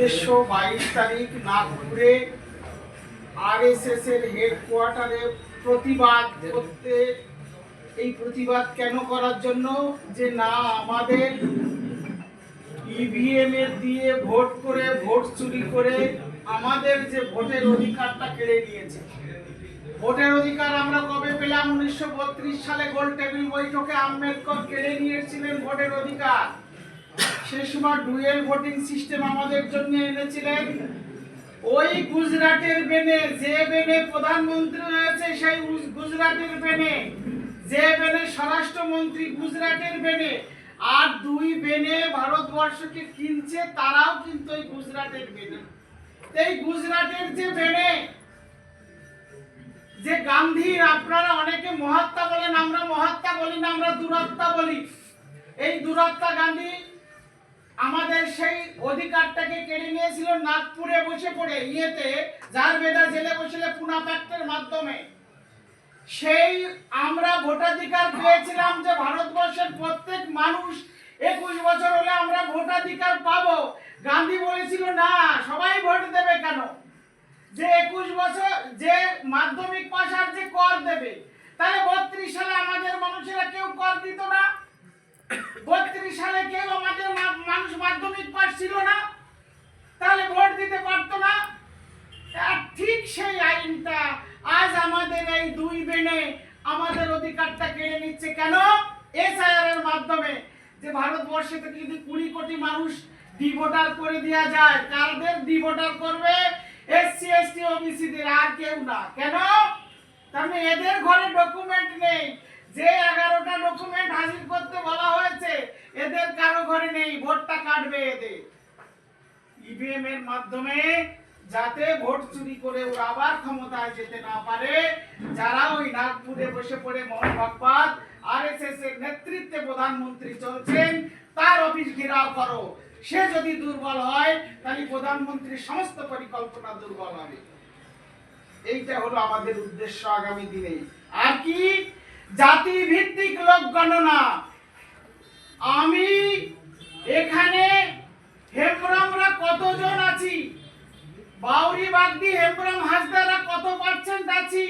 উদ্দেশ্য বাইশ তারিখ নাগপুরে আরএসএস এর হেডকোয়ার্টারে প্রতিবাদ করতে। এই প্রতিবাদ কেন করার জন্য? যে না, আমাদের ইভিএম এর দিয়ে ভোট করে, ভোট চুরি করে আমাদের যে ভোটের অধিকারটা কেড়ে নিয়েছে। ভোটের অধিকার আমরা কবে পেলাম? উনিশশো বত্রিশ সালে গোল টেবিল বৈঠকে আম্বেদকর কেড়ে নিয়েছিলেন ভোটের অধিকার। সে সময় ডুয়েল ভোটিং সিস্টেম আমাদের জন্য এনেছিলেন। ওই গুজরাটের বেনে, যে বেনে প্রধানমন্ত্রী হয়েছে সেই গুজরাটের বেনে, যে বেনে স্বরাষ্ট্রমন্ত্রী গুজরাটের বেনে। আর দুই বেনে ভারতবর্ষকে কিনছে, তারাও কিন্তু ওই গুজরাটের বেনে। এই গুজরাটের যে বেনে, যে গান্ধীর, আপনারা অনেকে মহাত্মা বলেন, আমরা মহাত্মা বলি না, আমরা দুরাত্মা বলি। এই দুরাত্মা গান্ধী আমাদের সেই অধিকারটাকে কেড়ে নিয়েছিল নাগপুরে বসে পড়ে ইয়েতে যার বেদা জেলে বসলে পুনা মাধ্যমে। সেই আমরা ভোটাধিকার পেয়েছিলাম যে ভারতবর্ষের প্রত্যেক মানুষ একুশ বছর হলে আমরা ভোটাধিকার পাবো। গান্ধী বলেছিল, না, সবাই ভোট দেবে কেন? যে একুশ বছর, যে মাধ্যমিক পাশ আর যে কর দেবে, তাহলে বত্রিশ সালে আমাদের মানুষেরা কেউ কর দিত না। বত্রিশ সালে কেউ মানুষ মাধ্যমিক পাস ছিল না, তাহলে ভোট দিতে পারতো না। ঠিক সেই আইনটা আজ আমাদের এই দুই বেনে আমাদের অধিকারটা কেড়ে নিচ্ছে কেন? এসআইআর এর মাধ্যমে যে ভারতবর্ষে থেকে যদি কুড়ি কোটি মানুষ ডিভোটার করে দেওয়া যায়। কারদের ডিভোটার করবে? এসসি, এসটি ওবিসি দের আর কেউ না। কেন? তার মানে এদের ঘরে ডকুমেন্ট নেই। যে এগারোটা ডকুমেন্ট হাজির করতে বলা হয়েছে, এদের কারও ঘরে নেই। ভোটটা কাটবে এদের। ইভিএম এর মাধ্যমে যাতে ভোট চুরি করে ওরা আবার ক্ষমতায় যেতে না পারে, যারা ওই নাগপুরে বসে পড়ে মোহন ভাগবত আরএসএস এর নেতৃত্বে প্রধানমন্ত্রী চলছেন, তার অফিস ঘেরাও করো। সে যদি দুর্বল হয়, তাহলে প্রধানমন্ত্রীর সমস্ত পরিকল্পনা দুর্বল হবে। এইটা হলো আমাদের উদ্দেশ্য আগামী দিনে। আর কি? জাতি ভিত্তিক লোক গণনা আমি এখানে হেমব্রমরা কতজন আছি? বাউরি বাগদি হেমব্রম হাসদারা কত পার্সেন্ট আছি?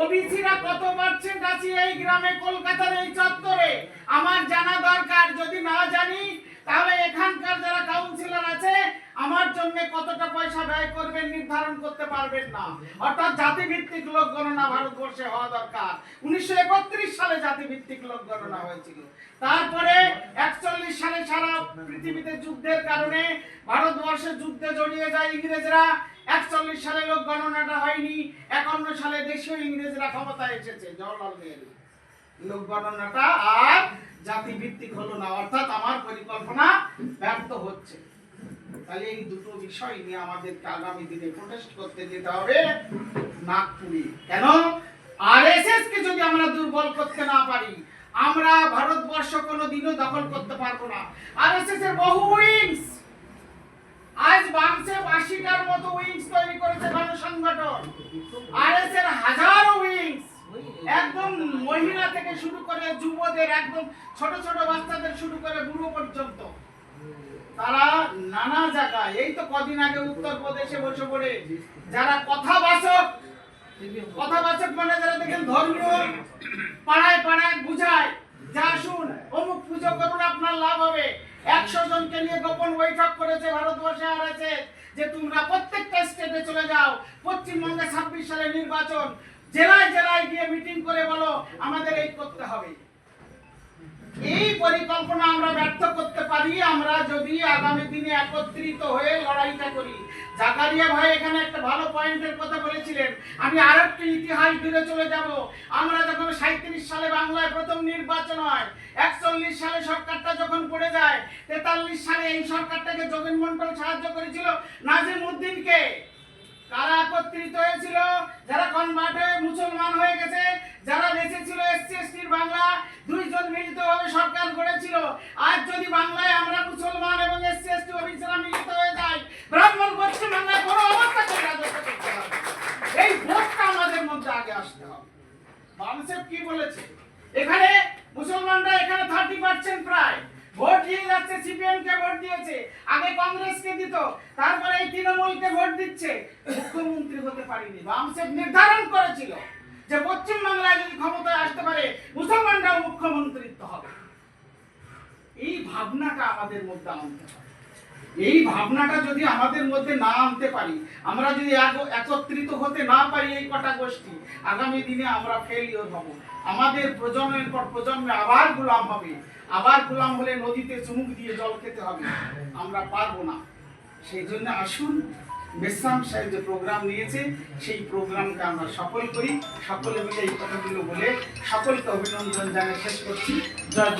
ওবিসিরা কত পার্সেন্ট আছি এই গ্রামে, কলকাতার এই চত্বরে? আমার জানা দরকার, যদি না জানি তাহলে এখানকার যারা কাউন্সিলর আছে আমার জন্য কতটা পয়সা ব্যয় করবেন নির্ধারণ করতে পারবেন না। অর্থাৎ জাতিভিত্তিক লোক গণনা ভারতবর্ষে হওয়া দরকার। উনিশশো একত্রিশ সালে জাতিভিত্তিক লোক গণনা হয়েছিল। তারপরে একচল্লিশ সালে সারা পৃথিবীতে যুদ্ধের কারণে ভারতবর্ষে যুদ্ধে জড়িয়ে যায় ইংরেজরা। একচল্লিশ সালে লোক গণনাটা হয়নি। একান্ন সালে দেশীয় ইংরেজরা ক্ষমতায় এসেছে, জওয়াহরলাল নেহরু। লোক গণনাটা আর জাতিভিত্তিক হলো না। অর্থাৎ আমার পরিকল্পনা ব্যর্থ হচ্ছে। তাহলে এই দুটো বিষয় নিয়ে আমাদেরকে আগামী দিনে প্রোটেস্ট করতে যেতে হবে নাগপুরে। কেন? আরএসএস কে যদি আমরা দুর্বল করতে না পারি, আমরা ভারতবর্ষ কোনোদিনও দখল করতে পারব না। আরএসএস এর বহু উইংস আজ বাংসে আশিটার মতো উইংস তৈরি করেছে গণ সংগঠন আরএস এর হাজারো উইংস একদম মহিলা থেকে শুরু করে যুবদের, একদম ছোট ছোট বাচ্চাদের শুরু করে বুড়ো পর্যন্ত। তারা নানা জায়গায়, এই তো কদিন আগে উত্তরপ্রদেশে বসে পড়ে, যারা কথাবাচক কথাবাচক মানে যারা দেখেন ধর্মীয় পাড়ায় পাড়ায় বুঝায়, যা শুন, অমুক পুজো করুন, আপনার লাভ হবে। একশো জনকে নিয়ে গোপন বৈঠক করেছে ভারতবর্ষে আর আছে, যে তোমরা প্রত্যেকটা স্টেটে চলে যাও, পশ্চিমবঙ্গে ছাব্বিশ সালে নির্বাচন, জেলায় জেলায় গিয়ে মিটিং করে বলো, আমাদের এই করতে হবে। এই পরিকল্পনা আমরা ব্যর্থ করতে পারি, আমরা যদি আগামী দিনে একত্রিত হয়ে লড়াইটা করি। জাকারিয়া ভাই এখানে একটা ভালো পয়েন্টের কথা বলেছিলেন, আমি আর একটু ইতিহাস দূরে চলে যাব। আমরা যখন সাঁত্রিশ সালে বাংলায় প্রথম নির্বাচন হয়, একচল্লিশ সালে সরকারটা যখন পড়ে যায়, তেতাল্লিশ সালে এই সরকারটাকে যোগেন মন্ডল সাহায্য করেছিল নাজিম উদ্দিনকে কারা একত্রিত হয়েছিল? যারা কনভার্ট হয়ে মুসলমান হয়ে গেছে, যারা বেঁচে ছিল এসসি এসটির বাংলা দুইজন মিলিতভাবে সরকার গড়েছিল আজ যদি বাংলায় আমরা মুসলমান এবং এসসি এসটি অফিসাররা মিলিত হয়ে যাই ব্রাহ্মণ পশ্চিম বাংলায় কোনো অবস্থাতে রাজত্ব করতে হবে এই ভোটটা আমাদের মধ্যে আগে আসতে হবে বামসেব কি বলেছে? এখানে মুসলমানরা এখানে থার্টি পার্সেন্ট প্রায়। ভোট দিয়ে যাচ্ছে সিপিএম কে ভোট দিয়েছে। আগে কংগ্রেসকে দিত, তারপরে এই তৃণমূলকে ভোট দিচ্ছে। মুখ্যমন্ত্রী হতে পারিনি বামসেফ নির্ধারণ করেছিল যে পশ্চিমবাংলায় যদি ক্ষমতায় আসতে পারে, মুসলমানরাও মুখ্যমন্ত্রিত্ব হবে। এই ভাবনাটা আমাদের মধ্যে আনতে হবে। এই ভাবনাটা যদি আমাদের মধ্যে না আনতে পারি, আমরা যদি একত্রিত হতে না পারি এই কটা গোষ্ঠী, আগামী দিনে আমরা ফেলিওর হব। আমাদের প্রজন্মের পর প্রজন্মে আবার গোলাম হবে। আবার গোলাম হলে নদীতে চুমুক দিয়ে জল খেতে হবে। আমরা পারব না। সেই জন্য আসুন বিশ্রাম সাহেব যে প্রোগ্রাম নিয়েছে, সেই প্রোগ্রামকে আমরা সফল করি। সকলে মিলে এই কথাগুলো বলে সকলকে অভিনন্দন জানিয়ে শেষ করছি। জয়